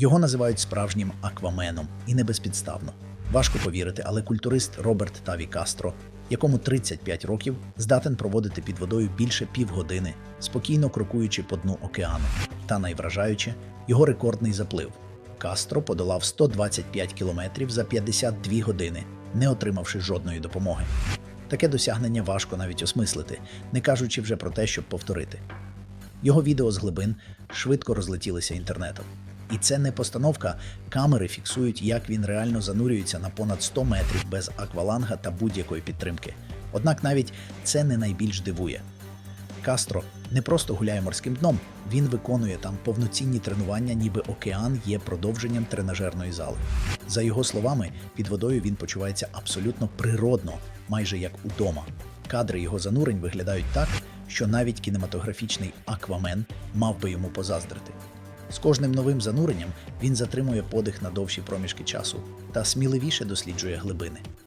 Його називають справжнім акваменом і не безпідставно. Важко повірити, але культурист Роберт Таві Кастро, якому 35 років, здатен проводити під водою більше півгодини, спокійно крокуючи по дну океану. Та найвражаюче його рекордний заплив. Кастро подолав 125 кілометрів за 52 години, не отримавши жодної допомоги. Таке досягнення важко навіть осмислити, не кажучи вже про те, щоб повторити. Його відео з глибин швидко розлетілися інтернетом. І це не постановка. Камери фіксують, як він реально занурюється на понад 100 метрів без акваланга та будь-якої підтримки. Однак навіть це не найбільш дивує. Кастро не просто гуляє морським дном, він виконує там повноцінні тренування, ніби океан є продовженням тренажерної зали. За його словами, під водою він почувається абсолютно природно, майже як удома. Кадри його занурень виглядають так, що навіть кінематографічний аквамен мав би йому позаздрити. З кожним новим зануренням він затримує подих на довші проміжки часу та сміливіше досліджує глибини.